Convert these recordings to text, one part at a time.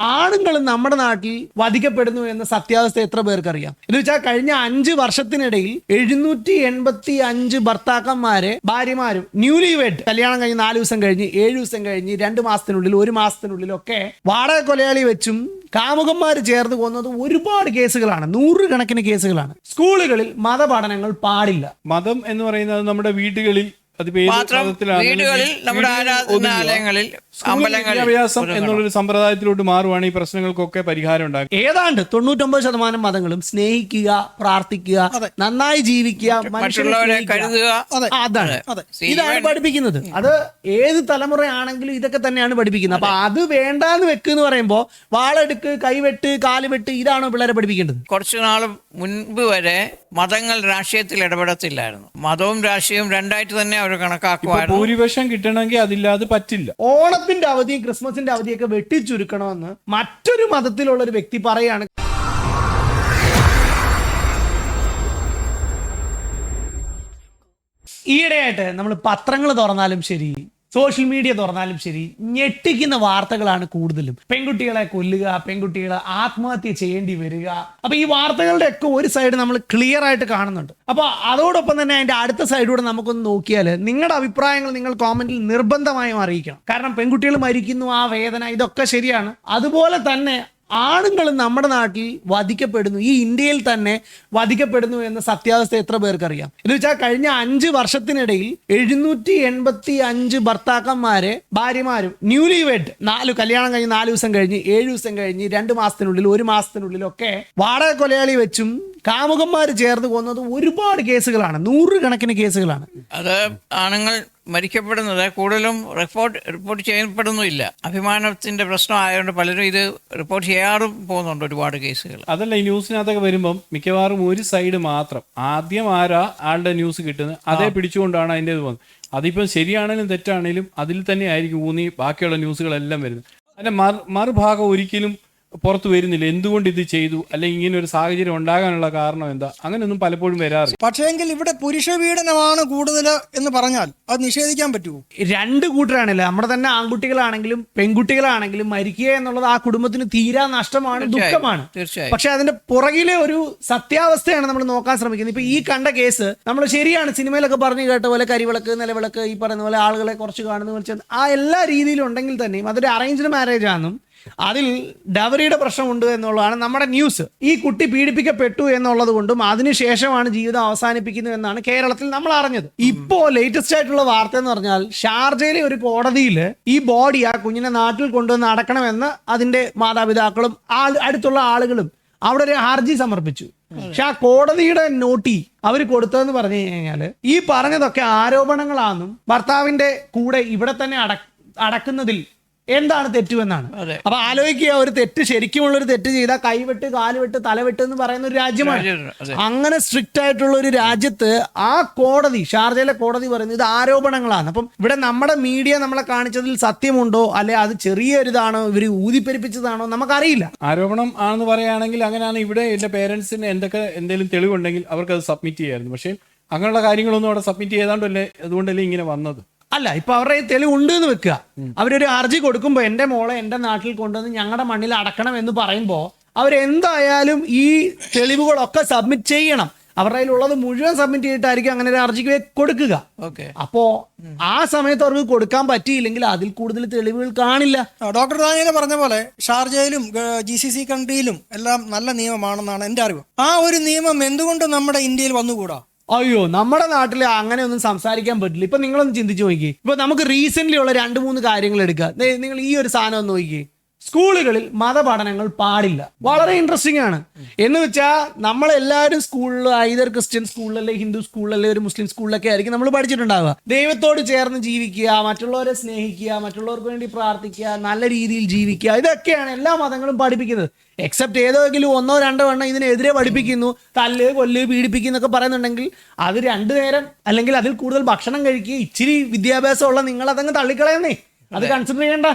ആണുങ്ങൾ നമ്മുടെ നാട്ടിൽ വധിക്കപ്പെടുന്നു എന്ന സത്യാവസ്ഥ എത്ര പേർക്ക് അറിയാം എന്ന് വെച്ചാൽ കഴിഞ്ഞ അഞ്ച് വർഷത്തിനിടയിൽ എഴുന്നൂറ്റി എൺപത്തി അഞ്ച് ഭർത്താക്കന്മാരെ ഭാര്യമാരും ന്യൂലി വെഡ് കല്യാണം കഴിഞ്ഞ് നാല് ദിവസം കഴിഞ്ഞ് ഏഴ് ദിവസം കഴിഞ്ഞ് രണ്ട് മാസത്തിനുള്ളിൽ ഒരു മാസത്തിനുള്ളിലൊക്കെ വാടക കൊലയാളി വെച്ചും കാമുകന്മാർ ചേർന്ന് കൊന്നത് ഒരുപാട് കേസുകളാണ്. നൂറുകണക്കിന് കേസുകളാണ്. സ്കൂളുകളിൽ മതപഠനങ്ങൾ പാടില്ല. മതം എന്ന് പറയുന്നത് നമ്മുടെ വീടുകളിൽ മാത്രം വീടുകളിൽ നമ്മുടെ ആരാധനാലയങ്ങളിൽ അമ്പലങ്ങളിൽ വിദ്യാഭ്യാസം എന്നുള്ളൊരു സമ്പ്രദായത്തിലോട്ട് മാറുവാണ് ഈ പ്രശ്നങ്ങൾക്കൊക്കെ പരിഹാരം ഉണ്ടാകും ഏതാണ്ട് തൊണ്ണൂറ്റൊമ്പത് ശതമാനം മതങ്ങളും സ്നേഹിക്കുക പ്രാർത്ഥിക്കുക നന്നായി ജീവിക്കുക മനുഷ്യരെ മറ്റുള്ളവരെ കരുതുക. അതാണ്. ഇതാണ് പഠിപ്പിക്കുന്നത്. അത് ഏത് തലമുറയാണെങ്കിലും ഇതൊക്കെ തന്നെയാണ് പഠിപ്പിക്കുന്നത്. അപ്പൊ അത്. വേണ്ടാന്ന് വെക്കുന്ന പറയുമ്പോ വാളെടുക്ക് കൈവെട്ട് കാൽ വെട്ട് ഇതാണ് പിള്ളേരെ പഠിപ്പിക്കേണ്ടത്. കുറച്ചു നാൾ മുൻപ് വരെ മതങ്ങൾ രാഷ്ട്രീയത്തിൽ ഇടപെടത്തില്ലായിരുന്നു. മതവും രാഷ്ട്രീയവും രണ്ടായിട്ട് തന്നെ അവർ ഇപ്പൊ കണക്കാക്കുമായിരുന്നു ഭൂരിപക്ഷം കിട്ടണമെങ്കിൽ അതില്ലാതെ പറ്റില്ല. ഓണത്തിന്റെ അവധിയും ക്രിസ്മസിന്റെ അവധിയൊക്കെ വെട്ടിച്ചുരുക്കണമെന്ന് മറ്റൊരു മതത്തിലുള്ള ഒരു വ്യക്തി പറയാണ്. ഈയിടെയായിട്ട് നമ്മൾ പത്രങ്ങൾ തുറന്നാലും ശരി സോഷ്യൽ മീഡിയ തുറന്നാലും ശരി ഞെട്ടിക്കുന്ന വാർത്തകളാണ് കൂടുതലും. പെൺകുട്ടികളെ കൊല്ലുക പെൺകുട്ടികളെ ആത്മഹത്യ ചെയ്യേണ്ടി വരിക. അപ്പൊ ഈ വാർത്തകളുടെ ഒക്കെ ഒരു സൈഡ് നമ്മൾ ക്ലിയർ ആയിട്ട് കാണുന്നുണ്ട്. അപ്പൊ അതോടൊപ്പം തന്നെ അതിന്റെ അടുത്ത സൈഡിലൂടെ നമുക്കൊന്ന് നോക്കിയാൽ നിങ്ങളുടെ അഭിപ്രായങ്ങൾ നിങ്ങൾ കോമന്റിൽ നിർബന്ധമായും അറിയിക്കണം. കാരണം പെൺകുട്ടികൾ മരിക്കുന്നു ആ വേദന ഇതൊക്കെ ശരിയാണ്. അതുപോലെ തന്നെ ആണുങ്ങൾ നമ്മുടെ നാട്ടിൽ വധിക്കപ്പെടുന്നു. ഈ ഇന്ത്യയിൽ തന്നെ വധിക്കപ്പെടുന്നു എന്ന സത്യാവസ്ഥ എത്ര പേർക്ക് അറിയാം എന്ന് വെച്ചാൽ കഴിഞ്ഞ അഞ്ച് വർഷത്തിനിടയിൽ എഴുന്നൂറ്റി എൺപത്തി അഞ്ച് ഭർത്താക്കന്മാരെ ഭാര്യമാരും ന്യൂലി വെഡ് നാല് കല്യാണം കഴിഞ്ഞ് നാല് ദിവസം കഴിഞ്ഞ് ഏഴ് ദിവസം കഴിഞ്ഞ് രണ്ട് മാസത്തിനുള്ളിൽ ഒരു മാസത്തിനുള്ളിലൊക്കെ വാടക കൊലയാളി വെച്ചും കാമുകന്മാർ ചേർന്ന് കൊന്നത് ഒരുപാട് കേസുകളാണ്. നൂറുകണക്കിന് കേസുകളാണ്. അത് ആണുങ്ങൾ മരിക്കപ്പെടുന്നത് കൂടുതലും റിപ്പോർട്ട് റിപ്പോർട്ട് ചെയ്യപ്പെടുന്നുമില്ല. അഭിമാനത്തിന്റെ പ്രശ്നം ആയതുകൊണ്ട് പലരും ഇത് റിപ്പോർട്ട് ചെയ്യാറും പോകുന്നുണ്ട് ഒരുപാട് കേസുകൾ. അതല്ല ഈ ന്യൂസിനകത്തൊക്കെ വരുമ്പം മിക്കവാറും ഒരു സൈഡ് മാത്രം. ആദ്യം ആരാ ആളുടെ ന്യൂസ് കിട്ടുന്നത്? അതേ പിടിച്ചുകൊണ്ടാണ് അതിന്റെ ഇത് വന്നത്. അതിപ്പം ശരിയാണെങ്കിലും തെറ്റാണെങ്കിലും അതിൽ തന്നെ ആയിരിക്കും ഊന്നി ബാക്കിയുള്ള ന്യൂസുകളെല്ലാം വരുന്നത്. അതിന്റെ മറുഭാഗം ഒരിക്കലും പുറത്തു വരുന്നില്ല. എന്തുകൊണ്ട് ഇത് ചെയ്തു? അല്ലെങ്കിൽ ഇങ്ങനെ ഒരു സാഹചര്യം ഉണ്ടാകാനുള്ള കാരണം എന്താ? അങ്ങനെയൊന്നും പലപ്പോഴും വരാറില്ല. പക്ഷേങ്കിൽ ഇവിടെ പുരുഷ പീഡനമാണ് കൂടുതൽ എന്ന് പറഞ്ഞാൽ അത് നിഷേധിക്കാൻ പറ്റുമോ? രണ്ട് കൂട്ടരാണല്ലേ. നമ്മുടെ തന്നെ ആൺകുട്ടികളാണെങ്കിലും പെൺകുട്ടികളാണെങ്കിലും മരിക്കുക എന്നുള്ളത് ആ കുടുംബത്തിന് തീരാ നഷ്ടമാണ് ദുഃഖമാണ്. തീർച്ചയായും. പക്ഷെ അതിന്റെ പുറകിലെ ഒരു സത്യാവസ്ഥയാണ് നമ്മൾ നോക്കാൻ ശ്രമിക്കുന്നത്. ഇപ്പൊ ഈ കണ്ട കേസ് നമ്മൾ ശരിയാണ് സിനിമയിലൊക്കെ പറഞ്ഞു കേട്ട പോലെ കരിവിളക്ക് നിലവിളക്ക് ഈ പറയുന്ന പോലെ ആളുകളെ കുറച്ച് കാണുന്നു ആ എല്ലാ രീതിയിലും ഉണ്ടെങ്കിൽ തന്നെയും അതൊരു അറേഞ്ച്ഡ് മാരേജ് ആണെന്നും അതിൽ ഡവറിയുടെ പ്രശ്നമുണ്ട് എന്നുള്ളതാണ് നമ്മുടെ ന്യൂസ്. ഈ കുട്ടി പീഡിപ്പിക്കപ്പെട്ടു എന്നുള്ളത് കൊണ്ടും അതിനുശേഷമാണ് ജീവിതം അവസാനിപ്പിക്കുന്നത് എന്നാണ് കേരളത്തിൽ നമ്മൾ അറിഞ്ഞത്. ഇപ്പോ ലേറ്റസ്റ്റ് ആയിട്ടുള്ള വാർത്ത എന്ന് പറഞ്ഞാൽ ഷാർജയിലെ ഒരു കോടതിയിൽ ഈ ബോഡി ആ കുഞ്ഞിനെ നാട്ടിൽ കൊണ്ടുവന്ന് അടക്കണമെന്ന് അതിന്റെ മാതാപിതാക്കളും ആൾ അടുത്തുള്ള ആളുകളും അവിടെ ഒരു ഹർജി സമർപ്പിച്ചു. പക്ഷെ ആ കോടതിയുടെ നോട്ടി അവർ കൊടുത്തതെന്ന് പറഞ്ഞു കഴിഞ്ഞാൽ ഈ പറഞ്ഞതൊക്കെ ആരോപണങ്ങളാണെന്നും ഭർത്താവിന്റെ കൂടെ ഇവിടെ തന്നെ അട അടക്കുന്നതിൽ എന്താണ് തെറ്റുമെന്നാണ്. അപ്പൊ ആലോചിക്കുക ഒരു തെറ്റ് ശരിക്കുമുള്ള ഒരു തെറ്റ് ചെയ്താൽ കൈവിട്ട് കാലുവിട്ട് തലവിട്ട് എന്ന് പറയുന്ന ഒരു രാജ്യമാണ്. രാജ്യമാണ്, അങ്ങനെ സ്ട്രിക്റ്റ് ആയിട്ടുള്ള ഒരു രാജ്യത്ത് ആ കോടതി ഷാർജയിലെ കോടതി പറയുന്നത് ഇത് ആരോപണങ്ങളാണ്. അപ്പം ഇവിടെ നമ്മുടെ മീഡിയ നമ്മളെ കാണിച്ചതിൽ സത്യമുണ്ടോ? അല്ലെ അത് ചെറിയൊരിതാണോ? ഇവർ ഊതിപ്പെരിപ്പിച്ചതാണോ? നമുക്കറിയില്ല. ആരോപണം ആണെന്ന് പറയുകയാണെങ്കിൽ അങ്ങനെയാണ് ഇവിടെ എന്റെ പേരൻസിന് എന്തൊക്കെ എന്തെങ്കിലും തെളിവുണ്ടെങ്കിൽ അവർക്ക് അത് സബ്മിറ്റ് ചെയ്യായിരുന്നു. പക്ഷേ അങ്ങനെയുള്ള കാര്യങ്ങളൊന്നും അവിടെ സബ്മിറ്റ് ചെയ്താണ്ടല്ലേ അതുകൊണ്ടല്ലേ ഇങ്ങനെ വന്നത്? അല്ല ഇപ്പൊ അവരുടെ തെളിവുണ്ട് എന്ന് വെക്കുക. അവരൊരു ഹർജി കൊടുക്കുമ്പോൾ എന്റെ മോളെ എന്റെ നാട്ടിൽ കൊണ്ടുവന്ന് ഞങ്ങളുടെ മണ്ണിൽ അടക്കണം എന്ന് പറയുമ്പോൾ അവരെന്തായാലും ഈ തെളിവുകളൊക്കെ സബ്മിറ്റ് ചെയ്യണം. അവരുടെ കയ്യിലുള്ളത് മുഴുവൻ സബ്മിറ്റ് ചെയ്തിട്ടായിരിക്കും അങ്ങനെ ഒരു ഹർജിക്ക് കൊടുക്കുക. ഓക്കെ. അപ്പോ ആ സമയത്ത് അവർക്ക് കൊടുക്കാൻ പറ്റിയില്ലെങ്കിൽ അതിൽ കൂടുതൽ തെളിവുകൾ കാണില്ല. ഡോക്ടർ ദാനിയൽ പറഞ്ഞ പോലെ ഷാർജയിലും ജി സി സി കൺട്രിയിലും എല്ലാം നല്ല നിയമമാണെന്നാണ് എന്റെ അറിവ്. ആ ഒരു നിയമം എന്തുകൊണ്ട് നമ്മുടെ ഇന്ത്യയിൽ വന്നുകൂടാ? അയ്യോ നമ്മുടെ നാട്ടിൽ അങ്ങനെ ഒന്നും സംസാരിക്കാൻ പറ്റില്ല. ഇപ്പൊ നിങ്ങളൊന്ന് ചിന്തിച്ചു നോക്കി ഇപ്പൊ നമുക്ക് റീസെന്റ് ഉള്ള രണ്ട് മൂന്ന് കാര്യങ്ങൾ എടുക്കുക. നിങ്ങൾ ഈ ഒരു സാധനം ഒന്ന് നോക്കി സ്കൂളുകളിൽ മതപഠനങ്ങൾ പാടില്ല. വളരെ ഇൻട്രസ്റ്റിംഗ് ആണ്. എന്ന് വെച്ചാൽ നമ്മളെല്ലാവരും സ്കൂളിൽ ഐതർ ക്രിസ്ത്യൻ സ്കൂളിലല്ലേ ഹിന്ദു സ്കൂളിലല്ലേ ഒരു മുസ്ലിം സ്കൂളിലൊക്കെ ആയിരിക്കും നമ്മൾ പഠിച്ചിട്ടുണ്ടാവുക. ദൈവത്തോട് ചേർന്ന് ജീവിക്കുക മറ്റുള്ളവരെ സ്നേഹിക്കുക മറ്റുള്ളവർക്ക് വേണ്ടി പ്രാർത്ഥിക്കുക നല്ല രീതിയിൽ ജീവിക്കുക ഇതൊക്കെയാണ് എല്ലാ മതങ്ങളും പഠിപ്പിക്കുന്നത്. എക്സെപ്റ്റ് ഏതെങ്കിലും ഒന്നോ രണ്ടോ എണ്ണം ഇതിനെതിരെ പഠിപ്പിക്കുന്നു തല്ല് കൊല്ല് പീഡിപ്പിക്കുന്നൊക്കെ പറയുന്നുണ്ടെങ്കിൽ അത് രണ്ടു നേരം അല്ലെങ്കിൽ അതിൽ കൂടുതൽ ഭക്ഷണം കഴിക്കുക ഇച്ചിരി വിദ്യാഭ്യാസമുള്ള നിങ്ങൾ അതങ്ങ് തള്ളിക്കളയുന്നേ. അത് കൺസിഡർ ചെയ്യണ്ട.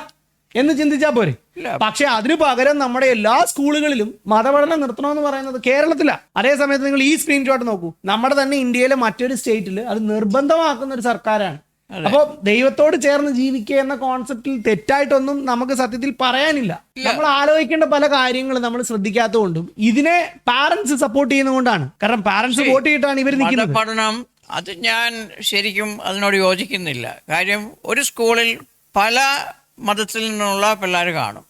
എന്ന് ചിന്തിച്ചാൽ പോരെ. പക്ഷെ അതിനു പകരം നമ്മുടെ എല്ലാ സ്കൂളുകളിലും മതപഠനം നിർത്തണമെന്ന് പറയുന്നത് കേരളത്തിലാണ് അതേ സമയത്ത് നിങ്ങൾ ഈ സ്ക്രീൻഷോട്ട് നോക്കൂ. നമ്മുടെ തന്നെ ഇന്ത്യയിലെ മറ്റൊരു സ്റ്റേറ്റിൽ അത് നിർബന്ധമാക്കുന്ന ഒരു സർക്കാരാണ്. അപ്പൊ ദൈവത്തോട് ചേർന്ന് ജീവിക്കുക എന്ന കോൺസെപ്റ്റിൽ തെറ്റായിട്ടൊന്നും നമുക്ക് സത്യത്തിൽ പറയാനില്ല. നമ്മൾ ആലോചിക്കേണ്ട പല കാര്യങ്ങളും നമ്മൾ ശ്രദ്ധിക്കാത്തതുകൊണ്ടും ഇതിനെ പാരന്റ്സ് സപ്പോർട്ട് ചെയ്യുന്നതുകൊണ്ടാണ് കാരണം പാരന്റ്സ് വോട്ട് ചെയ്തിട്ടാണ് ഇവർ നിൽക്കുന്നത്. പഠനം അത് ഞാൻ ശരിക്കും അതിനോട് യോജിക്കുന്നില്ല. കാര്യം ഒരു സ്കൂളിൽ പല മതത്തിൽ നിന്നുള്ള പിള്ളേർ കാണും.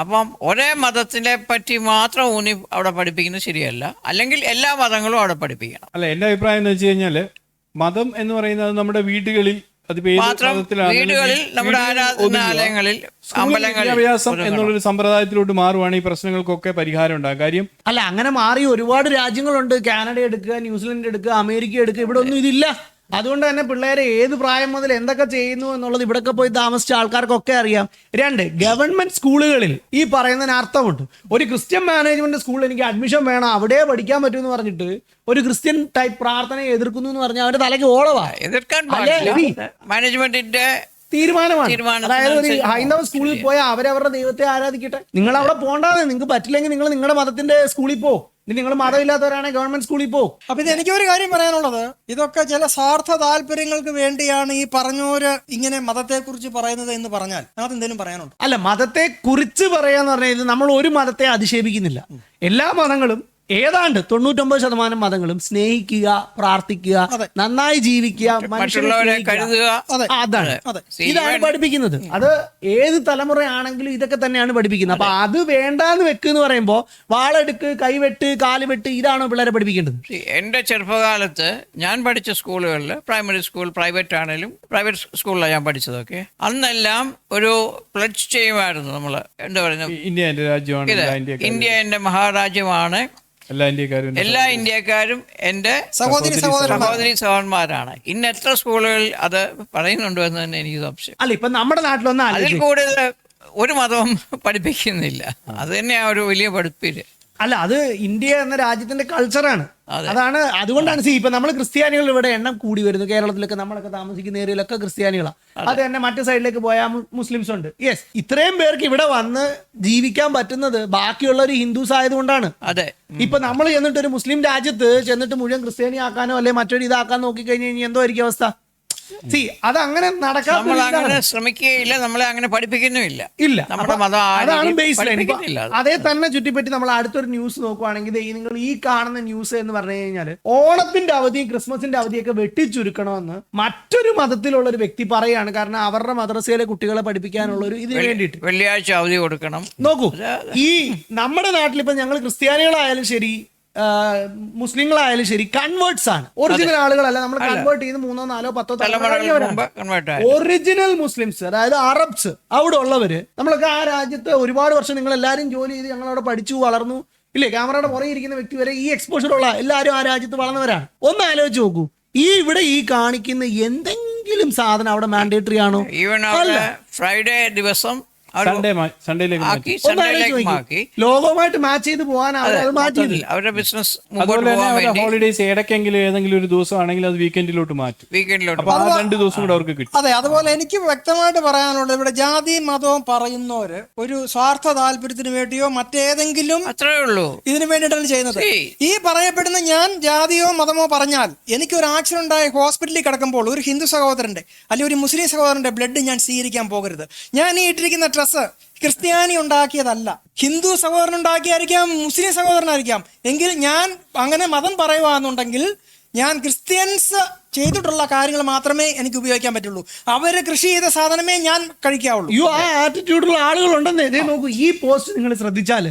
അപ്പം ഒരേ മതത്തിനെ പറ്റി മാത്രം ഊന്നി അവിടെ പഠിപ്പിക്കുന്നത് ശരിയല്ല. അല്ലെങ്കിൽ എല്ലാ മതങ്ങളും അവിടെ പഠിപ്പിക്കണം. അല്ല എന്റെ അഭിപ്രായം എന്ന് വെച്ച് കഴിഞ്ഞാൽ മതം എന്ന് പറയുന്നത് നമ്മുടെ വീടുകളിൽ മാത്രം വീടുകളിൽ നമ്മുടെ ആരാധനാലയങ്ങളിൽ അമ്പലങ്ങളിൽ വിദ്യാഭ്യാസം. എന്നുള്ളൊരു സമ്പ്രദായത്തിലോട്ട് മാറുവാണെങ്കിൽ ഈ പ്രശ്നങ്ങൾക്കൊക്കെ പരിഹാരം ഉണ്ടാകും കാര്യം അല്ല അങ്ങനെ മാറി ഒരുപാട് രാജ്യങ്ങളുണ്ട്. കാനഡ എടുക്കുക ന്യൂസിലൻഡ് എടുക്കുക അമേരിക്ക എടുക്കുക. ഇവിടെ ഒന്നും ഇതില്ല. അതുകൊണ്ട് തന്നെ പിള്ളേരെ ഏത് പ്രായം മുതൽ എന്തൊക്കെ ചെയ്യുന്നു എന്നുള്ളത് ഇവിടൊക്കെ പോയി താമസിച്ച ആൾക്കാർക്കൊക്കെ അറിയാം. രണ്ട് ഗവൺമെന്റ് സ്കൂളുകളിൽ ഈ പറയുന്നതിന് അർത്ഥമുണ്ട്. ഒരു ക്രിസ്ത്യൻ മാനേജ്മെന്റ് സ്കൂളിൽ എനിക്ക് അഡ്മിഷൻ വേണം അവിടെ പഠിക്കാൻ പറ്റൂ പറ്റുമെന്ന് പറഞ്ഞിട്ട് ഒരു ക്രിസ്ത്യൻ ടൈപ്പ് പ്രാർത്ഥനയെ എതിർക്കുന്നു എന്ന് പറഞ്ഞാൽ അവന്റെ തലയ്ക്ക് ഓളവാ. എതിർക്കാൻ? മാനേജ്മെന്റിന്റെ തീരുമാനമാണ്. അതായത് ഒരു ഹൈന്ദവ സ്കൂളിൽ പോയാൽ അവരവരുടെ ദൈവത്തെ ആരാധിക്കട്ടെ? നിങ്ങൾ അവിടെ പോണ്ടാതെ നിങ്ങൾക്ക് പറ്റില്ലെങ്കിൽ നിങ്ങൾ നിങ്ങളുടെ മതത്തിന്റെ സ്കൂളിൽ പോ. ഇനി നിങ്ങൾ മതമില്ലാത്തവരാണെങ്കിൽ ഗവൺമെന്റ് സ്കൂളിൽ പോ. അപ്പൊ ഇത് എനിക്കൊരു കാര്യം പറയാനുള്ളത്. ഇതൊക്കെ ചില സ്വാർത്ഥ താല്പര്യങ്ങൾക്ക് വേണ്ടിയാണ് ഈ പറഞ്ഞോര് ഇങ്ങനെ മതത്തെ കുറിച്ച് പറയുന്നത് എന്ന് പറഞ്ഞാൽ. അത് എന്തെങ്കിലും പറയാനുണ്ട്? അല്ല മതത്തെ കുറിച്ച് പറയാന്ന് പറഞ്ഞാൽ നമ്മൾ ഒരു മതത്തെ അധിക്ഷേപിക്കുന്നില്ല. എല്ലാ മതങ്ങളും ഏതാണ്ട് തൊണ്ണൂറ്റൊമ്പത് ശതമാനം മതങ്ങളും സ്നേഹിക്കുക പ്രാർത്ഥിക്കുക നന്നായി ജീവിക്കുക മനുഷ്യരെ കരുതുക. അതാണ്. ഇതാണ് പഠിപ്പിക്കുന്നത്. അത് ഏത് തലമുറയാണെങ്കിലും ഇതൊക്കെ തന്നെയാണ് പഠിപ്പിക്കുന്നത്. അപ്പൊ അത്. വേണ്ടാന്ന് വെക്ക് എന്ന് പറയുമ്പോ വാളെടുക്ക് കൈവെട്ട് കാൽ വെട്ട് ഇതാണോ പിള്ളേരെ പഠിപ്പിക്കേണ്ടത്? എന്റെ എന്റെ ചെറുപ്പകാലത്ത് ഞാൻ പഠിച്ച സ്കൂളുകളിൽ പ്രൈമറി സ്കൂൾ പ്രൈവറ്റ് ആണെങ്കിലും പ്രൈവറ്റ് സ്കൂളിലാണ് ഞാൻ പഠിച്ചതൊക്കെ. അന്നെല്ലാം ഒരു പ്ലഡ്ജ് ചെയ്യുമായിരുന്നു നമ്മൾ എന്താ പറയുന്നത്? ഇന്ത്യ എന്റെ രാജ്യമാണ് ഇന്ത്യ എന്റെ മഹാരാജ്യമാണ്. എല്ലാ ഇന്ത്യക്കാരും എന്റെ എല്ലാ ഇന്ത്യക്കാരും എന്റെ സഹോദരി സഹോദരി സഹോദരന്മാരാണ് ഇന്ന് എത്ര സ്കൂളുകളിൽ അത് പറയുന്നുണ്ടോ എന്ന് തന്നെ എനിക്ക് സംശയം. അല്ല ഇപ്പൊ നമ്മുടെ നാട്ടിലൊന്നും അതിൽ കൂടുതൽ ഒരു മതവും പഠിപ്പിക്കുന്നില്ല. അത് തന്നെയാണ് ഒരു വലിയ പഠിപ്പിൽ. അല്ല അത് ഇന്ത്യ എന്ന രാജ്യത്തിന്റെ കൾച്ചറാണ്. അതാണ് അതുകൊണ്ടാണ് സി ഇപ്പൊ നമ്മൾ ക്രിസ്ത്യാനികൾ ഇവിടെ എണ്ണം കൂടി വരുന്നു. കേരളത്തിലൊക്കെ നമ്മളൊക്കെ താമസിക്കുന്ന ഏരിയയിലൊക്കെ ക്രിസ്ത്യാനികളാണ് അത്. തന്നെ മറ്റു സൈഡിലേക്ക് പോയാൽ മുസ്ലിംസ് ഉണ്ട്. യെസ് ഇത്രയും പേർക്ക് ഇവിടെ വന്ന് ജീവിക്കാൻ പറ്റുന്നത് ബാക്കിയുള്ള ഒരു ഹിന്ദുസ് ആയതുകൊണ്ടാണ്. അതെ. ഇപ്പൊ നമ്മൾ ചെന്നിട്ട് ഒരു മുസ്ലിം രാജ്യത്ത് ചെന്നിട്ട് മുഴുവൻ ക്രിസ്ത്യാനി ആക്കാനോ അല്ലെ മറ്റൊരു ഇതാക്കാൻ നോക്കി കഴിഞ്ഞു കഴിഞ്ഞാൽ എന്തോ ആയിരിക്കും അവസ്ഥ? സി അത് അങ്ങനെ നമ്മൾ അങ്ങനെ ഇതാണ്. ശ്രമിക്കുകയില്ല നമ്മളെ അങ്ങനെ പഠിപ്പിക്കുന്നില്ല ഇല്ല. നമ്മുടെ അപ്പൊ മതം അതാണ് ബേസ് ലൈൻ അതേ. തന്നെ ചുറ്റിപ്പറ്റി നമ്മൾ അടുത്തൊരു ന്യൂസ് നോക്കുവാണെങ്കിൽ ദേ ഈ നിങ്ങൾ ഈ കാണുന്ന ന്യൂസ് എന്ന് പറഞ്ഞു കഴിഞ്ഞാൽ ഓണത്തിന്റെ അവധിയും ക്രിസ്മസിന്റെ അവധിയൊക്കെ വെട്ടിച്ചുരുക്കണമെന്ന് മറ്റൊരു മതത്തിലുള്ള ഒരു വ്യക്തി പറയാണ്. കാരണം അവരുടെ മദ്രസയിലെ കുട്ടികളെ പഠിപ്പിക്കാനുള്ള ഒരു ഇതിന് വേണ്ടിയിട്ട്. വെള്ളിയാഴ്ച അവധി കൊടുക്കണം. നോക്കൂ ഈ നമ്മുടെ നാട്ടിൽ ഇപ്പൊ ഞങ്ങൾ ക്രിസ്ത്യാനികളായാലും ശരി മുസ്ലിങ്ങളായാലും ശരി കൺവേർട്സ് ആണ്. ഒറിജിനൽ ആളുകളല്ല നമ്മൾ കൺവേർട്ട് ചെയ്ത് മൂന്നോ നാലോ പത്തോ ഒറിജിനൽ മുസ്ലിംസ് അതായത് അറബ്സ് അവിടെ ഉള്ളവര് നമ്മളൊക്കെ ആ രാജ്യത്ത് ഒരുപാട് വർഷം നിങ്ങൾ എല്ലാവരും ജോലി ചെയ്ത് ഞങ്ങൾ അവിടെ പഠിച്ചു വളർന്നു. ഇല്ലേ? ക്യാമറയുടെ പുറകെ ഇരിക്കുന്ന വ്യക്തി വരെ ഈ എക്സ്പോഷർ ഉള്ള എല്ലാവരും ആ രാജ്യത്ത് വളർന്നവരാണ്. ഒന്ന് ആലോചിച്ച് നോക്കൂ. ഈ ഇവിടെ ഈ കാണിക്കുന്ന എന്തെങ്കിലും സാധനം അവിടെ മാൻഡേറ്ററി ആണോ? ഈവൻ ഫ്രൈഡേ ദിവസം സൺഡേ സൺഡേയിലേക്ക് മാറ്റി. ആക്കി സൺഡേയിലേക്ക്. മാക്കി. ലോകവുമായിട്ട് മാച്ച് ചെയ്ത് പോകാൻ അവരുടെ ബിസിനസ് അതുപോലെ തന്നെ ഹോളിഡേസ് ഇടയ്ക്കെങ്കിലും ഏതെങ്കിലും ഒരു ദിവസം ആണെങ്കിൽ അത് വീക്കെൻഡിലോട്ട് മാറ്റും. വീക്കെൻഡിലോട്ട് അപ്പൊ ആ രണ്ട് ദിവസം കൂടെ അവർക്ക് കിട്ടും. അതെ അതുപോലെ എനിക്ക് വ്യക്തമായിട്ട് പറയാനുള്ളത് ഇവിടെ ജാതി മതവും പറയുന്നവര് ഒരു സ്വാർത്ഥ താല്പര്യത്തിന് വേണ്ടിയോ മറ്റേതെങ്കിലും അത്രേ ഉള്ളൂ. ഇതിനു വേണ്ടിയിട്ടാണ് ചെയ്യുന്നത്. ഈ പറയപ്പെടുന്ന ഞാൻ ജാതിയോ മതമോ പറഞ്ഞാൽ എനിക്ക് ഒരു ആക്സിഡന്റ് ഉണ്ടായി ഹോസ്പിറ്റലിൽ കിടക്കുമ്പോൾ ഒരു ഹിന്ദു സഹോദരന്റെ അല്ലെങ്കിൽ ഒരു മുസ്ലിം സഹോദരന്റെ ബ്ലഡ് ഞാൻ സ്വീകരിക്കാൻ പോകരുത്. ഞാൻ ഈ ഇട്ടിരിക്കുന്ന ഡ്രസ്സ് ക്രിസ്ത്യാനി ഉണ്ടാക്കിയതല്ല. ഹിന്ദു സഹോദരൻ ഉണ്ടാക്കിയായിരിക്കാം മുസ്ലിം സഹോദരനായിരിക്കാം. എങ്കിൽ ഞാൻ അങ്ങനെ മതം പറയുവാന്നുണ്ടെങ്കിൽ ഞാൻ ക്രിസ്ത്യൻസ് ചെയ്തിട്ടുള്ള കാര്യങ്ങൾ മാത്രമേ എനിക്ക് ഉപയോഗിക്കാൻ പറ്റുള്ളൂ. അവർ കൃഷി ചെയ്ത സാധനമേ ഞാൻ കഴിക്കാവുള്ളൂ. യു ആ ആറ്റിറ്റ്യൂഡുള്ള ആളുകളുണ്ടെന്ന് നോക്കൂ. ഈ പോസ്റ്റ് നിങ്ങൾ ശ്രദ്ധിച്ചാൽ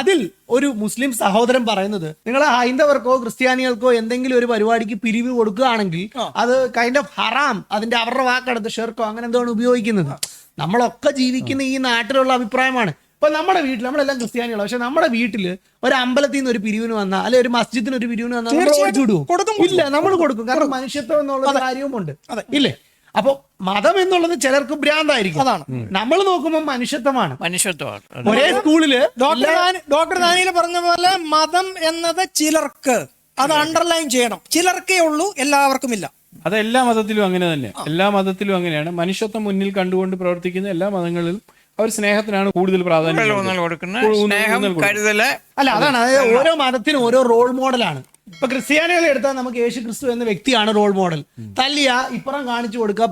അതിൽ ഒരു മുസ്ലിം സഹോദരൻ പറയുന്നത് നിങ്ങൾ ഹൈന്ദവർക്കോ ക്രിസ്ത്യാനികൾക്കോ എന്തെങ്കിലും ഒരു പരിപാടിക്ക് പിരിവ് കൊടുക്കുകയാണെങ്കിൽ അത് കൈൻഡ് ഓഫ് ഹറാം അതിന്റെ അവരുടെ വാക്കെടുത്ത് ഷെർക്കോ അങ്ങനെ എന്തോ ഉപയോഗിക്കുന്നത്. നമ്മളൊക്കെ ജീവിക്കുന്ന ഈ നാട്ടിലുള്ള അഭിപ്രായമാണ്. ഇപ്പൊ നമ്മുടെ വീട്ടിൽ നമ്മളെല്ലാം ക്രിസ്ത്യാനികളാണ് പക്ഷെ നമ്മുടെ വീട്ടിൽ ഒരു അമ്പലത്തിൽ നിന്ന് ഒരു പിരിവിന് വന്നാൽ അല്ലെ ഒരു മസ്ജിദിന് ഒരു പിരിവിന് വന്നാൽ ഇല്ല നമ്മൾ കൊടുക്കും. കാരണം മനുഷ്യത്വം എന്നുള്ള ഉണ്ട് കാര്യവുമുണ്ട്. ഇല്ലേ? അപ്പൊ മതം എന്നുള്ളത് ചിലർക്ക് ഭ്രാന്തായിരിക്കും. അതാണ്. നമ്മൾ നോക്കുമ്പോൾ മനുഷ്യത്വമാണ്. മനുഷ്യത്വമാണ്. ഒരേ സ്കൂളിൽ ഡോക്ടർ ഡോക്ടർ ദാനിയിൽ പറഞ്ഞ പോലെ മതം എന്നത് ചിലർക്ക് അത് അണ്ടർലൈൻ ചെയ്യണം. ചിലർക്കേ ഉള്ളൂ എല്ലാവർക്കും ഇല്ല അത് എല്ലാ മതത്തിലും അങ്ങനെ തന്നെ. എല്ലാ മതത്തിലും അങ്ങനെയാണ്. മനുഷ്യത്വം മുന്നിൽ കണ്ടുകൊണ്ട് പ്രവർത്തിക്കുന്ന എല്ലാ മതങ്ങളിലും അവർ സ്നേഹത്തിനാണ് കൂടുതൽ പ്രാധാന്യം ഊന്നൽ നൽകുന്നത്. കൊടുക്കുന്ന ഊന്നൽ- സ്നേഹം ഊന്നൽ കൊടുക്കും. കരുതൽ അല്ല അതാണ്. അതായത് ഓരോ മതത്തിനും ഓരോ റോൾ മോഡലാണ് ഇപ്പൊ ക്രിസ്ത്യാനികളെ എടുത്താൽ നമുക്ക് യേശു ക്രിസ്തു എന്ന വ്യക്തിയാണ് റോൾ മോഡൽ തല്ലിയ ഇപ്പുറം കാണിച്ചു കൊടുക്കുക.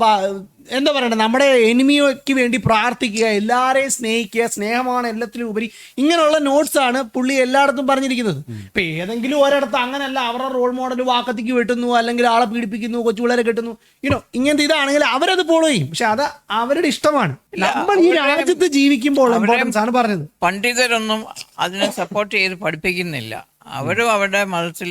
എന്താ പറയണ്ടത് നമ്മുടെ എനിമിക്ക് വേണ്ടി പ്രാർത്ഥിക്കുക എല്ലാവരെയും സ്നേഹിക്കുക സ്നേഹമാണ് എല്ലാത്തിലും ഉപരി. ഇങ്ങനെയുള്ള നോട്ട്സ് ആണ് പുള്ളി എല്ലായിടത്തും പറഞ്ഞിരിക്കുന്നത്. ഇപ്പൊ ഏതെങ്കിലും ഒരിടത്ത് അങ്ങനല്ല അവരുടെ റോൾ മോഡൽ വാക്കത്തിക്ക് വെട്ടുന്നു അല്ലെങ്കിൽ ആളെ പീഡിപ്പിക്കുന്നു കൊച്ചുപിള്ളേരെ കെട്ടുന്നു. യുനോ ഇങ്ങനത്തെ ഇതാണെങ്കിൽ അവരത് ഫോളോ ചെയ്യും. പക്ഷെ അത് അവരുടെ ഇഷ്ടമാണ്. നമ്മൾ ഈ രാജ്യത്ത് ജീവിക്കുമ്പോൾ ഇമ്പോർട്ടൻസ് ആണ് പറഞ്ഞത്. പണ്ഡിതരൊന്നും അതിനെ സപ്പോർട്ട് ചെയ്ത് പഠിപ്പിക്കുന്നില്ല. അവരും അവരുടെ മതത്തിൽ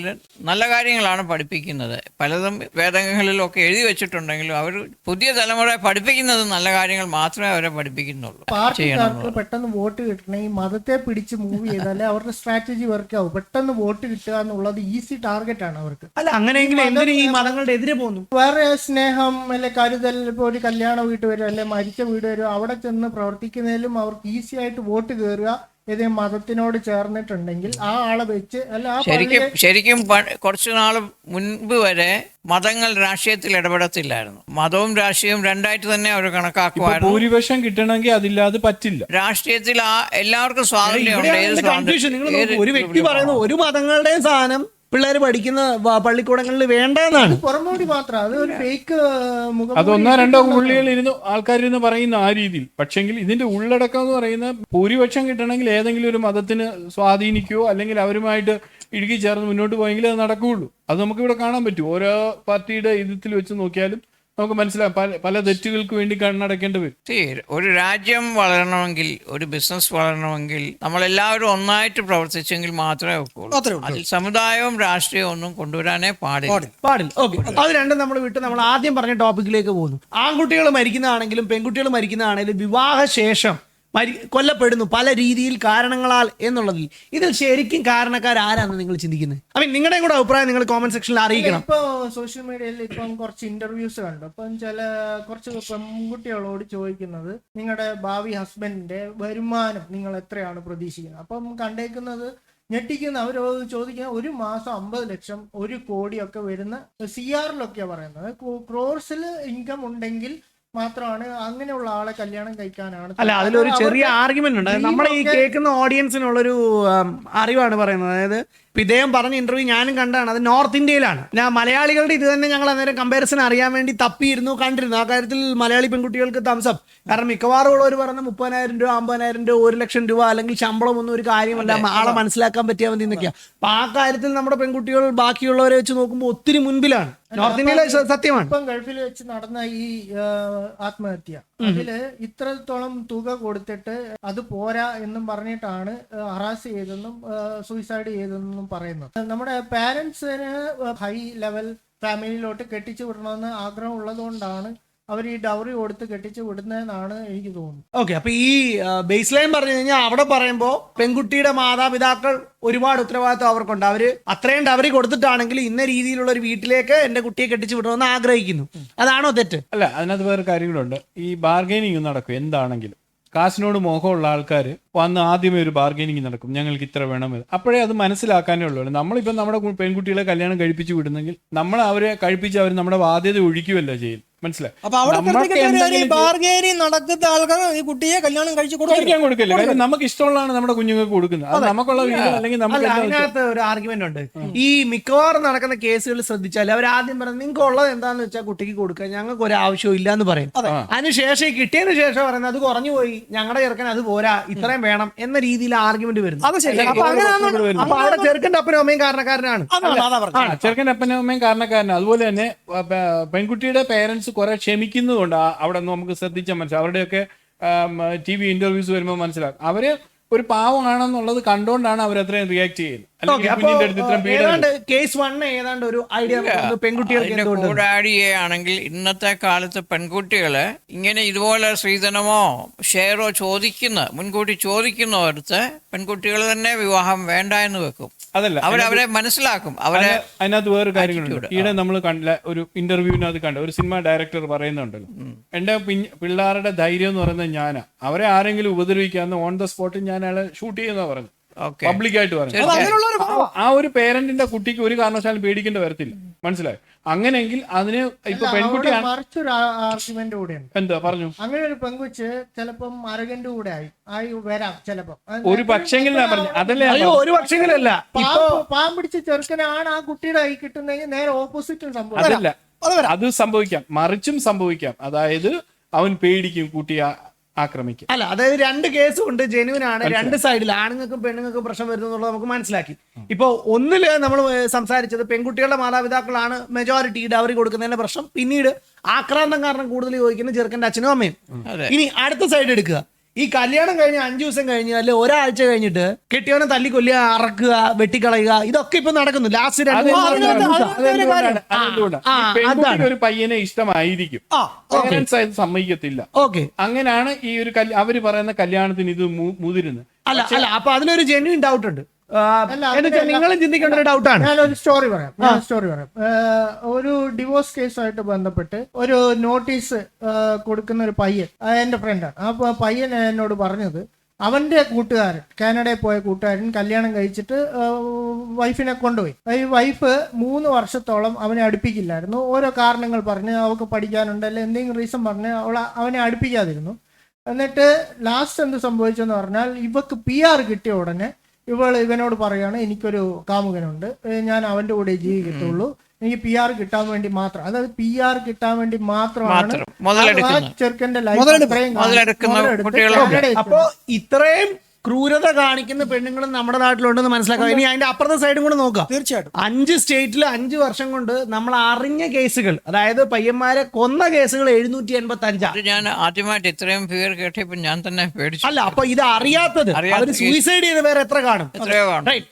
നല്ല കാര്യങ്ങളാണ് പഠിപ്പിക്കുന്നത്. പലതും വേദങ്ങളിലൊക്കെ എഴുതി വെച്ചിട്ടുണ്ടെങ്കിലും അവർ പുതിയ തലമുറയെ പഠിപ്പിക്കുന്നത് നല്ല കാര്യങ്ങൾ മാത്രമേ അവരെ പഠിപ്പിക്കുന്നുള്ളൂ. പാർട്ടിക്കാർക്ക് പെട്ടെന്ന് വോട്ട് കിട്ടണ ഈ മതത്തെ പിടിച്ച് മൂവ് ചെയ്താലേ അവരുടെ സ്ട്രാറ്റജി വർക്ക് ആവും. പെട്ടെന്ന് വോട്ട് കിട്ടുക എന്നുള്ളത് ഈസി ടാർഗറ്റ് ആണ് അവർക്ക്. അല്ല അങ്ങനെയെങ്കിലും എന്തിനു ഈ മതങ്ങളുടെ എതിരെ പോകുന്നു? വേറെ സ്നേഹം അല്ലെ കരുതൽ ഇപ്പോൾ ഒരു കല്യാണ വീട്ട് വരും അല്ലെ മരിച്ച വീട് വരും അവിടെ ചെന്ന് പ്രവർത്തിക്കുന്നതിലും അവർക്ക് ഈസി ആയിട്ട് വോട്ട് കയറുക ഏതെങ്കിലും മതത്തിനോട് ചേർന്നിട്ടുണ്ടെങ്കിൽ ആ ആളെ വെച്ച് അല്ല ശരിക്കും ശരിക്കും കുറച്ചു നാൾ മുൻപ് വരെ മതങ്ങൾ രാഷ്ട്രീയത്തിൽ ഇടപെടത്തില്ലായിരുന്നു. മതവും രാഷ്ട്രീയവും രണ്ടായിട്ട് തന്നെ അവർ കണക്കാക്കുമായിരുന്നു. ഭൂരിപക്ഷം കിട്ടണമെങ്കിൽ അതില്ലാതെ പറ്റില്ല. രാഷ്ട്രീയത്തിൽ ആ എല്ലാവർക്കും സ്വാതന്ത്ര്യമുണ്ട് സ്വാതന്ത്ര്യം- ഒരു വ്യക്തി പറയുന്നു ഒരു മതങ്ങളുടെയും സാധനം പിള്ളേർ പഠിക്കുന്ന പള്ളിക്കൂടങ്ങളിൽ വേണ്ടെന്നാണ്. പുറമോടി മാത്രം. അത് ഒരു ഫേക്ക് മുഖം അത് ഒന്നോ രണ്ടോ പുള്ളികൾ ഇരുന്ന് ആൾക്കാരിരുന്ന് പറയുന്ന ആ രീതിയിൽ. പക്ഷെങ്കിൽ ഇതിന്റെ ഉള്ളടക്കം എന്ന് പറയുന്ന ഭൂരിപക്ഷം കിട്ടണമെങ്കിൽ ഏതെങ്കിലും ഒരു മതത്തിന് സ്വാധീനിക്കുകയോ അല്ലെങ്കിൽ അവരുമായിട്ട് ഇടുക്കി ചേർന്ന് മുന്നോട്ട് പോയെങ്കിൽ അത് നടക്കുകയുള്ളൂ. അത് നമുക്ക് ഇവിടെ കാണാൻ പറ്റും. ഓരോ പാർട്ടിയുടെ ഇതിൽ വെച്ച് നോക്കിയാലും നമുക്ക് മനസ്സിലാവും പല പല തെറ്റുകൾക്ക് വേണ്ടി കണ്ണടക്കേണ്ടി വരും ഒരു രാജ്യം വളരണമെങ്കിൽ ഒരു ബിസിനസ് വളരണമെങ്കിൽ നമ്മളെല്ലാവരും ഒന്നായിട്ട് പ്രവർത്തിച്ചെങ്കിൽ മാത്രമേ ഒക്കുള്ളൂ. അതിൽ സമുദായവും രാഷ്ട്രീയവും ഒന്നും കൊണ്ടുവരാനേ പാടില്ല. പാടില്ല. ഓക്കെ. അത് രണ്ടും നമ്മൾ വിട്ട് നമ്മൾ ആദ്യം പറഞ്ഞ ടോപ്പിക്കിലേക്ക് പോകുന്നു. ആൺകുട്ടികൾ മരിക്കുന്നതാണെങ്കിലും പെൺകുട്ടികൾ മരിക്കുന്നതാണെങ്കിലും വിവാഹശേഷം മരി കൊല്ലപ്പെടുന്നു പല രീതിയിൽ കാരണങ്ങളാൽ എന്നുള്ളതിൽ. ഇതിൽ ശരിക്കും കാരണക്കാർ ആരാണെന്ന് നിങ്ങൾ ചിന്തിക്കുന്നത് ഐ മീൻ നിങ്ങളുടെയും കൂടെ അഭിപ്രായം നിങ്ങൾ കോമന്റ് സെക്ഷനിൽ അറിയിക്കണം. ഇപ്പൊ സോഷ്യൽ മീഡിയയിൽ ഇപ്പം കുറച്ച് ഇന്റർവ്യൂസ് കണ്ടു. അപ്പം ചില കുറച്ച് പെൺകുട്ടികളോട് ചോദിക്കുന്നത് നിങ്ങളുടെ ഭാവി ഹസ്ബൻഡിന്റെ വരുമാനം നിങ്ങൾ എത്രയാണ് പ്രതീക്ഷിക്കുന്നത്? അപ്പം കണ്ടേക്കുന്നത് ഞെട്ടിക്കുന്ന അവർ ചോദിക്കുന്ന ഒരു മാസം അമ്പത് ലക്ഷം ഒരു കോടിയൊക്കെ വരുന്ന സി ആറിലൊക്കെയാണ് പറയുന്നത്. ക്രോർസിൽ ഇൻകം ഉണ്ടെങ്കിൽ മാത്രമാണ് അങ്ങനെയുള്ള ആളെ കല്യാണം കഴിക്കാനാണ് അല്ല അതിലൊരു ചെറിയ ആർഗ്യുമെന്റ് ഉണ്ട്. നമ്മുടെ നമ്മളെ ഈ കേൾക്കുന്ന ഓഡിയൻസിനുള്ളൊരു അറിവാണ് പറയുന്നത്. അതായത് ഇപ്പൊ ഇദ്ദേഹം പറഞ്ഞ ഇന്റർവ്യൂ ഞാനും കണ്ടാണ് അത് നോർത്ത് ഇന്ത്യയിലാണ്. ഞാൻ മലയാളികളുടെ ഇത് തന്നെ ഞങ്ങൾ അന്നേരം കമ്പാരിസൺ അറിയാൻ വേണ്ടി തപ്പിയിരുന്നു കണ്ടിരുന്നു. ആ കാര്യത്തിൽ മലയാളി പെൺകുട്ടികൾക്ക് തംസപ്പ് കാരണം മിക്കവാറും ഉള്ളവർ പറഞ്ഞ മുപ്പതിനായിരം രൂപ അമ്പതിനായിരം രൂപ ഒരു ലക്ഷം രൂപ അല്ലെങ്കിൽ ശമ്പളം ഒന്നും ഒരു കാര്യമല്ല. ആളെ മനസ്സിലാക്കാൻ പറ്റിയാൽ മതി എന്നൊക്കെയാ. അപ്പൊ ആ കാര്യത്തിൽ നമ്മുടെ പെൺകുട്ടികൾ ബാക്കിയുള്ളവരെ വെച്ച് നോക്കുമ്പോൾ ഒത്തിരി മുൻപിലാണ്. നോർത്ത് ഇന്ത്യയിലെ സത്യമാണ്. ഇപ്പം ഗൾഫിൽ വെച്ച് നടന്ന ഈ ആത്മഹത്യ. അതിൽ ഇത്രത്തോളം തുക കൊടുത്തിട്ട് അത് പോരാ എന്നും പറഞ്ഞിട്ടാണ് ഹറാസ് ചെയ്തെന്നും സൂയിസൈഡ് ചെയ്തെന്നും പറയുന്നത് നമ്മുടെ പാരന്റ്സിന് ഹൈ ലെവൽ ഫാമിലിയിലോട്ട് കെട്ടിച്ചു വിടണമെന്ന് ആഗ്രഹം ഉള്ളതുകൊണ്ടാണ് അവർ ഈ ഡൗറി കൊടുത്ത് കെട്ടിച്ചു വിടുന്നതെന്നാണ് എനിക്ക് തോന്നുന്നത്. ഓക്കെ അപ്പൊ ഈ ബേസ് ലൈൻ പറഞ്ഞു കഴിഞ്ഞാൽ അവിടെ പറയുമ്പോൾ പെൺകുട്ടിയുടെ മാതാപിതാക്കൾ ഒരുപാട് ഉത്തരവാദിത്വം അവർക്കുണ്ട്. അവർ അത്രയും ഡവറി കൊടുത്തിട്ടാണെങ്കിൽ ഇന്ന രീതിയിലുള്ള ഒരു വീട്ടിലേക്ക് എന്റെ കുട്ടിയെ കെട്ടിച്ചു വിടണമെന്ന് ആഗ്രഹിക്കുന്നു. അതാണോ തെറ്റ്? അല്ല അതിനകത്ത് വേറെ കാര്യങ്ങളുണ്ട്. ഈ ബാർഗൈനിങ് നടക്കും. എന്താണെങ്കിലും. കാശിനോട് മോഹമുള്ള ആൾക്കാർ വന്ന് ആദ്യമേ ഒരു ബാർഗൈനിങ് നടക്കും. ഞങ്ങൾക്ക് ഇത്ര വേണം അപ്പോഴേ അത് മനസ്സിലാക്കാനേ ഉള്ളൂ. നമ്മളിപ്പോൾ നമ്മുടെ പെൺകുട്ടികളെ കല്യാണം കഴിപ്പിച്ച് വിടുന്നെങ്കിൽ നമ്മൾ അവരെ കഴിപ്പിച്ച് അവർ നമ്മുടെ ബാധ്യത ഒഴിക്കുമല്ലോ ചെയ്യും മനസ്സിലായി. അപ്പൊ അവിടെ നമ്മൾക്ക് കാര്യം ഈ എന്തെങ്കിലും ബാർഗേനി നടക്കുന്ന ആൾക്കാർ ഈ കുട്ടിയെ കല്യാണം കഴിച്ചു കൊടുക്കാൻ കൊടുക്കില്ല? കാര്യം നമുക്ക് ഇഷ്ടമുള്ളതാണ് നമ്മുടെ കുഞ്ഞുങ്ങൾക്ക് കൊടുക്കുന്നത്. അത് നമുക്കുള്ള അല്ലെങ്കിൽ നമുക്ക് അതിനകത്ത് ഒരു ആർഗ്യുമെന്റ് ഉണ്ട്. ഈ മിക്കവാറും നടക്കുന്ന കേസുകൾ ശ്രദ്ധിച്ചാൽ അവർ ആദ്യം പറയുന്നത് നിങ്ങൾക്ക് ഉള്ളത് എന്താന്ന് വെച്ചാൽ കുട്ടിക്ക് കൊടുക്കുക ഞങ്ങൾക്ക് ഒരു ആവശ്യവും ഇല്ല എന്ന് പറയും അതിനുശേഷം ഈ കിട്ടിയതിന് ശേഷം പറയുന്നത് അത് കുറഞ്ഞു പോയി ഞങ്ങളുടെ ചെറുക്കൻ അത് പോരാ ഇത്രയും വേണം എന്ന രീതിയിൽ ആർഗ്യുമെന്റ് വരുന്നു. അപ്പൊ അവിടെ ചെറുക്കന്റെ അപ്പനും അമ്മയും കാരണക്കാരനാണ്. ചെറുക്കന്റെ അപ്പനും അമ്മയും കാരണക്കാരനാണ്. അതുപോലെ തന്നെ പെൺകുട്ടിയുടെ പേരൻസ് കുറെ ക്ഷമിക്കുന്നതുകൊണ്ട് അവിടെ നിന്ന് നമുക്ക് ശ്രദ്ധിച്ചാൽ മനസ്സിലാവും. അവരുടെയൊക്കെ ടി വി ഇന്റർവ്യൂസ് വരുമ്പോൾ മനസ്സിലാക്കും അവർ ഒരു പാവമാണെന്നുള്ളത് കണ്ടുകൊണ്ടാണ് അവരത്രയും റിയാക്ട് ചെയ്യുന്നത്. കേസ് ഏതാണ്ട് ഒരു ഐഡിയ പെൺകുട്ടികൾക്ക് കൂടെ ഇന്നത്തെ കാലത്ത് പെൺകുട്ടികൾ ഇങ്ങനെ ഇതുപോലെ സ്ത്രീധനമോ ഷെയറോ ചോദിക്കുന്ന മുൻകൂട്ടി ചോദിക്കുന്നവർക്ക് പെൺകുട്ടികൾ തന്നെ വിവാഹം വേണ്ട എന്ന് വെക്കും. അതല്ല അവരവരെ മനസ്സിലാക്കും. അവരെ അതിന- അതിനകത്ത് വേറെ കാര്യങ്ങളുണ്ട്. ഈയിടെ നമ്മൾ കണ്ട ഒരു ഇന്റർവ്യൂവിനകത്ത് കണ്ട ഒരു സിനിമ ഡയറക്ടർ പറയുന്നുണ്ടല്ലോ. എന്റെ പിള്ളേരുടെ ധൈര്യം എന്ന് പറയുന്നത് ഞാനാ. അവരെ ആരെങ്കിലും ഉപദ്രവിക്കാന്ന് ഓൺ ദ സ്പോട്ടിൽ ഞാൻ അയാളെ ഷൂട്ട് ചെയ്യുന്ന പറഞ്ഞു ഓക്കെ. പബ്ലിക് ആയിട്ട് പറഞ്ഞു അങ്ങനെയുള്ള ഒരു ആ- ആ ഒരു പേരന്റിന്റെ കുട്ടിക്ക് ഒരു കാരണവശാലും പേടിക്കേണ്ട വരത്തില്ല. മനസ്സിലായി? അങ്ങനെയെങ്കിൽ അതിന് ഇപ്പൊ പെൺകുട്ടിയാണ് മറിച്ചൊരു ആർഗ്യുമെന്റ് കൂടെയുണ്ട്. എന്താ പറഞ്ഞു. അങ്ങനെ ഒരു പെൺകുച്ച് ചിലപ്പം അരകന്റെ കൂടെ ആയി. ആയി വരാം ചിലപ്പം. ഒരു പക്ഷെങ്കിൽ ഞാൻ പറഞ്ഞു. അതല്ലേ അയ്യോ ഒരു പക്ഷെങ്കിലല്ല. പാമ്പ് പാമ്പ് പിടിച്ച ചെറുക്കനാണ് ആ കുട്ടിയുടെ ആയി കിട്ടുന്നെങ്കിൽ നേരെ ഓപ്പോസിറ്റ് സംഭവം അതല്ല. അത് അത് സംഭവിക്കാം. മറിച്ചും സംഭവിക്കാം. അതായത് അവൻ പേടിക്കും കുട്ടിയെ ആക്രമിക്കും. അല്ല അതായത് രണ്ട് കേസും ഉണ്ട് ജെനുവിൻ ആണ് രണ്ട് സൈഡിൽ ആണുങ്ങൾക്കും പെണ്ണുങ്ങൾക്കും പ്രശ്നം വരുന്നുള്ളത് എന്നുള്ളത് നമുക്ക് മനസ്സിലാക്കി. ഇപ്പോൾ ഒന്നിൽ നമ്മൾ സംസാരിച്ചത് പെൺകുട്ടികളുടെ മാതാപിതാക്കളാണ് മെജോറിറ്റി ഡവറി കൊടുക്കുന്നതിന്റെ പ്രശ്നം. പിന്നീട് ആക്രാന്തം കാരണം കൂടുതൽ ചോദിക്കുന്ന ചെറുക്കന്റെ അച്ഛനും അമ്മയും. ഇനി അടുത്ത സൈഡ് എടുക്കുക. ഈ കല്യാണം കഴിഞ്ഞ് അഞ്ചു ദിവസം കഴിഞ്ഞ് അല്ലെ ഒരാഴ്ച കഴിഞ്ഞിട്ട് കെട്ടിയവനെ തല്ലിക്കൊല്ലുക അറക്കുക വെട്ടിക്കളയുക ഇതൊക്കെ ഇപ്പൊ നടക്കുന്നു. ലാസ്റ്റ് രണ്ട് ഒരു പയ്യനെ ഇഷ്ടമായിരിക്കും. പേരൻസ് സമ്മതിക്കത്തില്ല. ഓക്കെ. അങ്ങനെയാണ് ഈ ഒരു അവർ പറയുന്ന കല്യാണത്തിന് ഇത് മുതിരുന്നത്. അല്ല അല്ല അപ്പൊ അതിനൊരു ജെന്യൂൻ ഡൗട്ട് ഉണ്ട്. നിങ്ങളും ചിന്തിക്കേണ്ട ഒരു ഡൗട്ടാണ് ഞാനൊരു സ്റ്റോറി പറയാം. ഞാൻ സ്റ്റോറി പറയാം. ഒരു ഡിവോഴ്സ് കേസുമായിട്ട് ബന്ധപ്പെട്ട് ഒരു നോട്ടീസ് കൊടുക്കുന്ന ഒരു പയ്യൻ എന്റെ ഫ്രണ്ടാണ് അപ്പൊ ആ പയ്യൻ എന്നോട് പറഞ്ഞത് അവന്റെ കൂട്ടുകാരൻ കാനഡയിൽ പോയ കൂട്ടുകാരൻ കല്യാണം കഴിച്ചിട്ട് വൈഫിനെ കൊണ്ടുപോയി. ഈ വൈഫ് മൂന്ന് വർഷത്തോളം അവനെ അടുപ്പിക്കില്ലായിരുന്നു. ഓരോ കാരണങ്ങൾ പറഞ്ഞ് അവൾക്ക് പഠിക്കാനുണ്ട് അല്ലെ എന്തെങ്കിലും റീസൺ പറഞ്ഞ് അവൾ അവനെ അടുപ്പിക്കാതിരുന്നു. എന്നിട്ട് ലാസ്റ്റ് എന്ത് സംഭവിച്ചെന്ന് പറഞ്ഞാൽ ഇവക്ക് പി ആർ കിട്ടിയ ഉടനെ ഇവൾ ഇവനോട് പറയുകയാണ് എനിക്കൊരു കാമുകനുണ്ട്. ഞാൻ അവന്റെ കൂടെ ജീവിക്കത്തുള്ളൂ എനിക്ക് പി ആർ കിട്ടാൻ വേണ്ടി മാത്രം അതായത് പി ആർ കിട്ടാൻ വേണ്ടി മാത്രമാണ്. ആ ചെറുക്കന്റെ ലൈഫ്. അത്രയും അപ്പോ ഇത്രയും ക്രൂരത കാണിക്കുന്ന പെണ്ണുങ്ങളും നമ്മുടെ നാട്ടിലുണ്ടെന്ന് മനസ്സിലാക്കാം. ഇനി അതിന്റെ അപ്പുറത്തെ സൈഡും കൂടെ നോക്കാം. തീർച്ചയായിട്ടും. അഞ്ച് സ്റ്റേറ്റിൽ അഞ്ച് വർഷം കൊണ്ട് നമ്മൾ അറിഞ്ഞ കേസുകൾ അതായത് പയ്യന്മാരെ കൊന്ന കേസുകൾ എഴുന്നൂറ്റി എൺപത്തി അഞ്ചാണ് ഞാൻ ആദ്യമായിട്ട് ഇത്രയും ഫിഗർ കേട്ടപ്പോൾ ഞാൻ തന്നെ പേടിച്ചു. അല്ല അപ്പൊ ഇത് അറിയാത്തത്. അവർ അവർ സൂയിസൈഡ് ചെയ്ത് വേറെ എത്ര കാണും.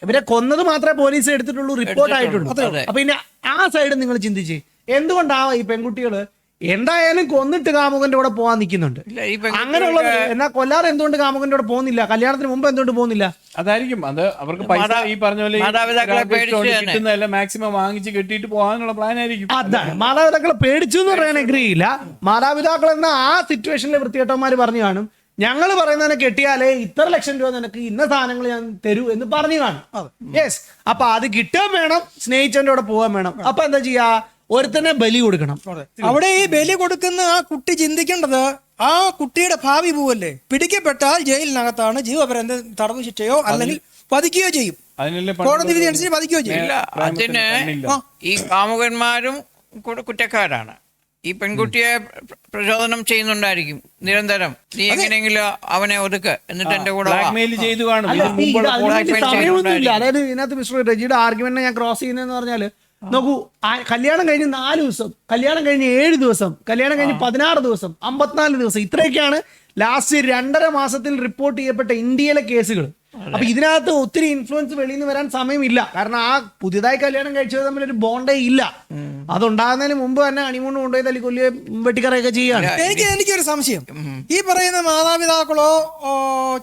ഇവരെ കൊന്നത് മാത്രമേ പോലീസ് എടുത്തിട്ടുള്ളൂ റിപ്പോർട്ട് ആയിട്ടുള്ളൂ. അപ്പൊ ഇനി ആ സൈഡ് നിങ്ങൾ ചിന്തിച്ചേ. എന്തുകൊണ്ടാ ഈ പെൺകുട്ടികൾ എന്തായാലും കൊന്നിട്ട് കാമുകന്റെ കൂടെ പോവാൻ നിൽക്കുന്നുണ്ട്. അങ്ങനെയുള്ള എന്നാ കൊല്ലാതെ എന്തുകൊണ്ട് കാമുകന്റെ കൂടെ പോകുന്നില്ല? കല്യാണത്തിന് മുമ്പ് എന്തുകൊണ്ട് പോകുന്നില്ല? അതായിരിക്കും. അത് അവർക്ക് പൈസ ഈ പറഞ്ഞ പോലെ മാക്സിമം വാങ്ങിച്ച് കെട്ടിയിട്ട് പോകാനുള്ള പ്ലാൻ ആയിരിക്കും. അതാണ്. മാതാപിതാക്കളെ പേടിച്ചു എന്ന് പറയാൻ ചെയ്യില്ല മാതാപിതാക്കൾ എന്ന ആ സിറ്റുവേഷനിലെ വൃത്തികെട്ടന്മാർ പറഞ്ഞു കാണും. ഞങ്ങൾ പറയുന്നതിനെ കെട്ടിയാലേ ഇത്ര ലക്ഷം രൂപ നിനക്ക് ഇന്ന സാധനങ്ങൾ ഞാൻ തരൂ എന്ന് പറഞ്ഞു കാണും. യെസ് അപ്പൊ അത് കിട്ടാൻ വേണം. സ്നേഹിച്ചവന്റെ കൂടെ പോകാൻ വേണം. അപ്പൊ എന്താ ചെയ്യാ? ഒരുത്തനെ ബലി കൊടുക്കണം. അവിടെ ഈ ബലി കൊടുക്കുന്ന ആ കുട്ടി ചിന്തിക്കേണ്ടത് ആ കുട്ടിയുടെ ഭാവി പോവല്ലേ? പിടിക്കപ്പെട്ടാൽ ജയിലിനകത്താണ് ജീവപര്യന്ത തടവ് ശിക്ഷയോ അല്ലെങ്കിൽ വധിക്കുകയോ ചെയ്യും. അതിനല്ലേ കോടതി വിധി അനുസരിച്ച് വധിക്കുകയോ ചെയ്യും. അതിന് ഈ കാമുകന്മാരും കൂടെ കുറ്റക്കാരാണ്. ഈ പെൺകുട്ടിയെ പ്ര- പ്രചോദനം ചെയ്യുന്നുണ്ടായിരിക്കും നിരന്തരം. നീ എങ്ങനെയെങ്കിലും അവനെ ഒതുക്ക് എന്നിട്ട് എന്റെ കൂടെ അതായത് ഇതിനകത്ത് മിസ്റ്റർ രജിയുടെ ആർഗ്യുമെന്റ് ഞാൻ ക്രോസ് ചെയ്യുന്നതെന്ന് പറഞ്ഞാൽ നോക്കൂ കല്യാണം കഴിഞ്ഞ് നാല് ദിവസം കല്യാണം കഴിഞ്ഞ് ഏഴ് ദിവസം കല്യാണം കഴിഞ്ഞ് പതിനാറ് ദിവസം അമ്പത്തിനാല് ദിവസം ഇത്രയൊക്കെയാണ് ലാസ്റ്റ് രണ്ടര മാസത്തിൽ റിപ്പോർട്ട് ചെയ്യപ്പെട്ട ഇന്ത്യയിലെ കേസുകൾ അപ്പൊ ഇതിനകത്ത് ഒത്തിരി ഇൻഫ്ലുവൻസ് വെളിയിൽ നിന്ന് വരാൻ സമയമില്ല. കാരണം ആ പുതിയതായി കല്യാണം കഴിച്ചത് തമ്മിൽ ഒരു ബോണ്ടേ ഇല്ല. അതുണ്ടാകുന്നതിന് മുമ്പ് തന്നെ അണിമൂണ് കൊണ്ടുപോയി തല്ലി കൊല്ലുകയും വെട്ടിക്കറയൊക്കെ ചെയ്യാണ് എനിക്ക് എനിക്കൊരു സംശയം. ഈ പറയുന്ന മാതാപിതാക്കളോ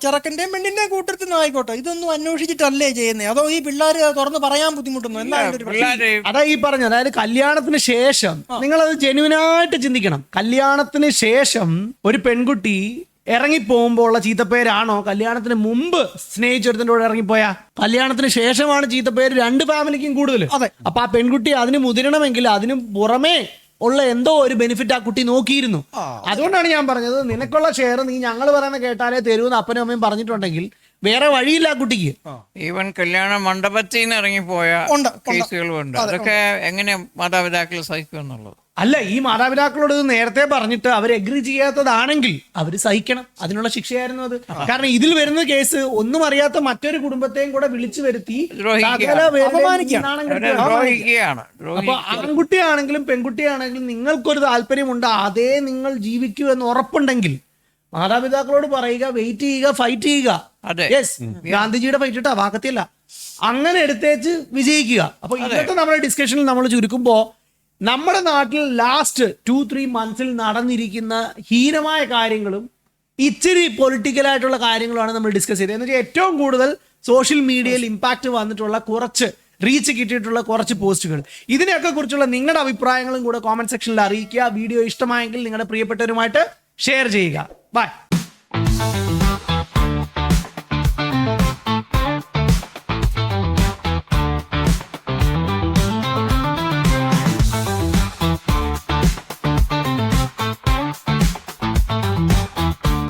ചെറുക്കന്റെയും പെണ്ണിന്റെയും കൂട്ടത്തിൽ നിന്ന് ആയിക്കോട്ടെ ഇതൊന്നും അന്വേഷിച്ചിട്ടല്ലേ ചെയ്യുന്നത് അതോ ഈ പിള്ളേർ തുറന്ന് പറയാൻ ബുദ്ധിമുട്ടുന്നു? എന്താണ് ഒരു പ്രശ്നം? പിള്ളേര് അതാ ഈ പറഞ്ഞ അതായത് കല്യാണത്തിന് ശേഷം നിങ്ങൾ അത് ജെനുവിനായിട്ട് ചിന്തിക്കണം. കല്യാണത്തിന് ശേഷം ഒരു പെൺകുട്ടി ഇറങ്ങി പോകുമ്പോൾ ഉള്ള ചീത്തപ്പേരാണോ? കല്യാണത്തിന് മുമ്പ് സ്നേഹിച്ചൊരുത്തിന്റെ കൂടെ ഇറങ്ങിപ്പോയാ? കല്യാണത്തിന് ശേഷമാണ് ചീത്തപ്പേര് രണ്ട് ഫാമിലിക്കും കൂടുതൽ അതെ. അപ്പൊ ആ പെൺകുട്ടി അതിന് മുതിരണമെങ്കിൽ അതിന് പുറമേ ഉള്ള എന്തോ ഒരു ബെനിഫിറ്റ് ആ കുട്ടി നോക്കിയിരുന്നു. അതുകൊണ്ടാണ് ഞാൻ പറഞ്ഞത് നിനക്കുള്ള ഷെയർ നീ ഞങ്ങൾ പറയുന്ന കേട്ടാലേ തരൂന്ന് അപ്പനും അമ്മയും പറഞ്ഞിട്ടുണ്ടെങ്കിൽ വേറെ വഴിയില്ല ആ കുട്ടിക്ക്. ഈവൻ കല്യാണ മണ്ഡപത്തിൽ നിന്ന് ഇറങ്ങിപ്പോയ ഉണ്ട്, ഉണ്ട്. അതൊക്കെ എങ്ങനെ മാതാപിതാക്കൾ സഹിക്കും എന്നുള്ളത് അല്ല ഈ മാതാപിതാക്കളോട് ഇത് നേരത്തെ പറഞ്ഞിട്ട് അവർ എഗ്രി ചെയ്യാത്തതാണെങ്കിൽ അവർ സഹിക്കണം. അതിനുള്ള ശിക്ഷയായിരുന്നു അത്. കാരണം ഇതിൽ വരുന്ന കേസ് ഒന്നും അറിയാത്ത മറ്റൊരു കുടുംബത്തെയും കൂടെ വിളിച്ചു വരുത്തി അപ്പൊ ആൺകുട്ടിയാണെങ്കിലും പെൺകുട്ടിയാണെങ്കിലും നിങ്ങൾക്കൊരു താല്പര്യമുണ്ട് അതേ നിങ്ങൾ ജീവിക്കൂ എന്ന് ഉറപ്പുണ്ടെങ്കിൽ മാതാപിതാക്കളോട് പറയുക വെയിറ്റ് ചെയ്യുക ഫൈറ്റ് ചെയ്യുക. യെസ് ഗാന്ധിജിയുടെ ഫൈറ്റ് ഇട്ടാ വാക്കത്തില്ല. അങ്ങനെ എടുത്തേച്ച് വിജയിക്കുക. അപ്പൊ ഇന്നത്തെ നമ്മുടെ ഡിസ്കഷനിൽ നമ്മൾ ചുരുക്കുമ്പോ നമ്മുടെ നാട്ടിൽ ലാസ്റ്റ് ടു ത്രീ മന്ത്സിൽ നടന്നിരിക്കുന്ന ഹീനമായ കാര്യങ്ങളും ഇച്ചിരി പൊളിറ്റിക്കലായിട്ടുള്ള കാര്യങ്ങളാണ് നമ്മൾ ഡിസ്കസ് ചെയ്തത്. എന്ന് വെച്ചാൽ ഏറ്റവും കൂടുതൽ സോഷ്യൽ മീഡിയയിൽ ഇമ്പാക്റ്റ് വന്നിട്ടുള്ള കുറച്ച് റീച്ച് കിട്ടിയിട്ടുള്ള കുറച്ച് പോസ്റ്റുകൾ ഇതിനെയൊക്കെ കുറിച്ചുള്ള നിങ്ങളുടെ അഭിപ്രായങ്ങളും കൂടെ കോമന്റ് സെക്ഷനിൽ അറിയിക്കുക. വീഡിയോ ഇഷ്ടമായെങ്കിൽ നിങ്ങളുടെ പ്രിയപ്പെട്ടവരുമായിട്ട് ഷെയർ ചെയ്യുക. ബൈ